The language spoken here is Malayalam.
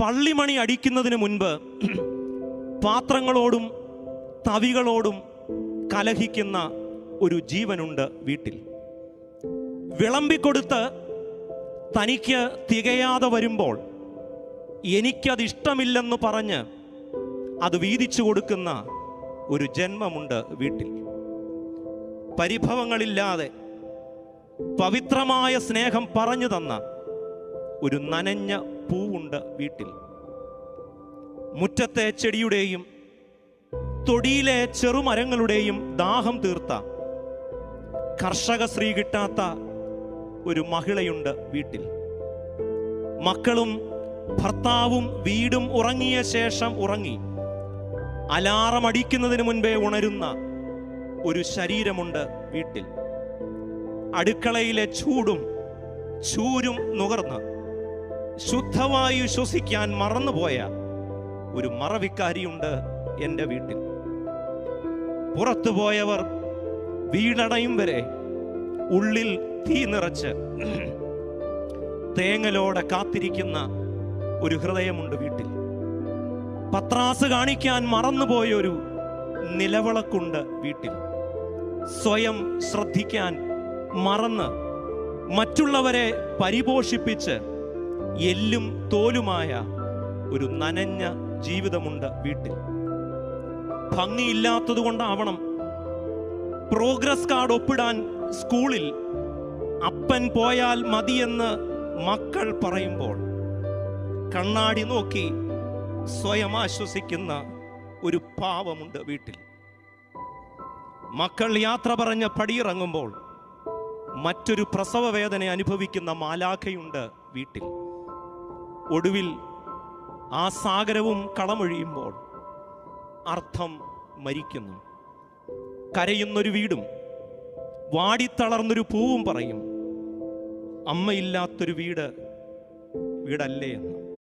പള്ളിമണി അടിക്കുന്നതിന് മുൻപ് പാത്രങ്ങളോടും തവികളോടും കലഹിക്കുന്ന ഒരു ജീവനുണ്ട് വീട്ടിൽ. വിളമ്പിക്കൊടുത്ത് തനിക്ക് തികയാതെ വരുമ്പോൾ എനിക്കതിഷ്ടമില്ലെന്ന് പറഞ്ഞ് അത് വീതിച്ചു കൊടുക്കുന്ന ഒരു ജന്മമുണ്ട് വീട്ടിൽ. പരിഭവങ്ങളില്ലാതെ പവിത്രമായ സ്നേഹം പറഞ്ഞു തന്ന ഒരു നനഞ്ഞ പൂവുണ്ട് വീട്ടിൽ. മുറ്റത്തെ ചെടിയുടെയും തൊടിയിലെ ചെറുമരങ്ങളുടെയും ദാഹം തീർത്ത കർഷക സ്ത്രീ കിട്ടാത്ത ഒരു മഹിളയുണ്ട് വീട്ടിൽ. മക്കളും ഭർത്താവും വീടും ഉറങ്ങിയ ശേഷം ഉറങ്ങി അലാറം അടിക്കുന്നതിന് മുൻപേ ഉണരുന്ന ഒരു ശരീരമുണ്ട് വീട്ടിൽ. അടുക്കളയിലെ ചൂടും ചൂരും നുകർന്ന് ശുദ്ധവായു ശ്വസിക്കാൻ മറന്നുപോയ ഒരു മറവിക്കാരിയുണ്ട് എന്റെ വീട്ടിൽ. പുറത്തു പോയവർ വീടണയും വരെ ഉള്ളിൽ തീ നിറച്ച് തേങ്ങലോടെ കാത്തിരിക്കുന്ന ഒരു ഹൃദയമുണ്ട് വീട്ടിൽ. പത്രാസ് കാണിക്കാൻ മറന്നുപോയൊരു നിലവിളക്കുണ്ട് വീട്ടിൽ. സ്വയം ശ്രദ്ധിക്കാൻ മറന്ന് മറ്റുള്ളവരെ പരിപോഷിപ്പിച്ച് എല്ലും തോലുമായ ഒരു നനഞ്ഞ ജീവിതമുണ്ട് വീട്ടിൽ. ഭംഗിയില്ലാത്തത് കൊണ്ടാവണം പ്രോഗ്രസ് കാർഡ് ഒപ്പിടാൻ സ്കൂളിൽ അപ്പൻ പോയാൽ മതിയെന്ന് മക്കൾ പറയുമ്പോൾ കണ്ണാടി നോക്കി സ്വയം ആശ്വസിക്കുന്ന ഒരു പാവമുണ്ട് വീട്ടിൽ. മക്കൾ യാത്ര പറഞ്ഞ പടിയിറങ്ങുമ്പോൾ മറ്റൊരു പ്രസവ വേദന അനുഭവിക്കുന്ന മാലാഖയുണ്ട് വീട്ടിൽ. ഒടുവിൽ ആ സാഗരവും കളമൊഴിയുമ്പോൾ അർത്ഥം മരിക്കുന്നു. കരയുന്നൊരു വീടും വാടിത്തളർന്നൊരു പൂവും പറയും അമ്മയില്ലാത്തൊരു വീട് വീടല്ലേ എന്ന്.